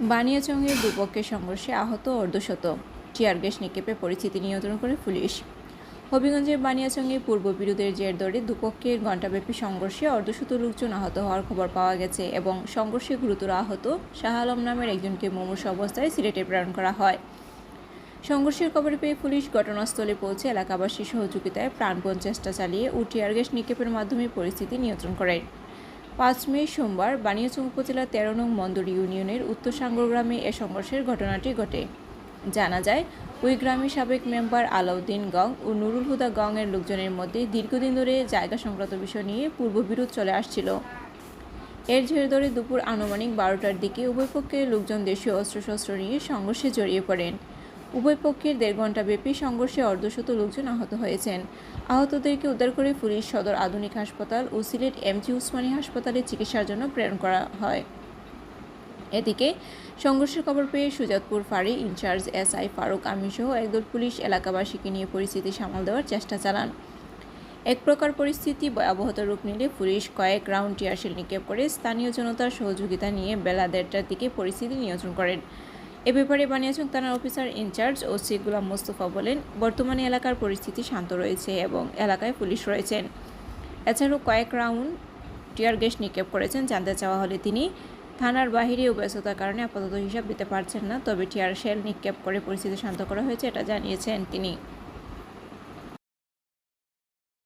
বানিয়াচংয়ে দুপক্ষের সংঘর্ষে আহত অর্ধশত টিয়ার গ্যাস নিক্ষেপে পরিস্থিতি নিয়ন্ত্রণ করে পুলিশ। হবিগঞ্জের বানিয়াচংয়ে পূর্ব বিরোধের জের ধরে দুপক্ষের ঘণ্টাব্যাপী সংঘর্ষে অর্ধশত লোকজন আহত হওয়ার খবর পাওয়া গেছে এবং সংঘর্ষে গুরুতর আহত শাহ আলম নামের একজনকে মুমূর্ষ অবস্থায় সিলেটে প্রেরণ করা হয়। সংঘর্ষের খবর পেয়ে পুলিশ ঘটনাস্থলে পৌঁছে এলাকাবাসীর সহযোগিতায় প্রাণপণ চেষ্টা চালিয়ে ও টিয়ার গ্যাস নিক্ষেপের মাধ্যমে পরিস্থিতি নিয়ন্ত্রণ করে। পাঁচ মে সোমবার বানিয়াচং উপজেলার তেরো নং মন্দর ইউনিয়নের উত্তর সাঙ্গর গ্রামে এ সংঘর্ষের ঘটনাটি ঘটে। জানা যায়, ওই গ্রামের সাবেক মেম্বার আলাউদ্দিন গং ও নুরুল হুদা গং এর লোকজনের মধ্যে দীর্ঘদিন ধরে জায়গা সংক্রান্ত বিষয় নিয়ে পূর্ববিরোধ চলে আসছিল। এর জের ধরে দুপুর আনুমানিক বারোটার দিকে উভয় পক্ষের লোকজন দেশীয় অস্ত্রশস্ত্র নিয়ে সংঘর্ষে জড়িয়ে পড়েন। উভয় পক্ষের দেড় ঘণ্টা ব্যাপী সংঘর্ষে অর্ধশত লোকজন আহত হয়েছেন। আহতদেরকে উদ্ধার করে পুলিশ সদর আধুনিক হাসপাতাল ও সিলেট এমজি উসমানী হাসপাতালে চিকিৎসার জন্য প্রেরণ করা হয়। এদিকে সংঘর্ষের খবর পেয়ে সুজাতপুর ফাঁড়ি incharge S I Faruk Amin সহ একদল পুলিশ এলাকাবাসীকে নিয়ে পরিস্থিতি সামাল দেওয়ার চেষ্টা চালান। এক প্রকার পরিস্থিতি, ভয়াবহত রূপ নিলে পুলিশ কয়েক রাউন্ড টিয়ারশেল নিক্ষেপ করে স্থানীয় জনতার সহযোগিতা নিয়ে বেলা দেড়টার দিকে পরিস্থিতি নিয়ন্ত্রণ করেন। এ ব্যাপারে বানিয়াচং থানার officer incharge OC Gulam Mostafa বলেন, বর্তমানে এলাকার পরিস্থিতি শান্ত রয়েছে এবং এলাকায় পুলিশ রয়েছেন। এছাড়াও কয়েক রাউন্ড টিয়ার গ্যাস নিক্ষেপ করেছেন, জানতে চাওয়া হলে তিনি থানার বাহিরেও ব্যস্ততার কারণে আপাতত হিসাব দিতে পারছেন না, তবে টিয়ার শেল নিক্ষেপ করে পরিস্থিতি শান্ত করা হয়েছে, এটা জানিয়েছেন তিনি।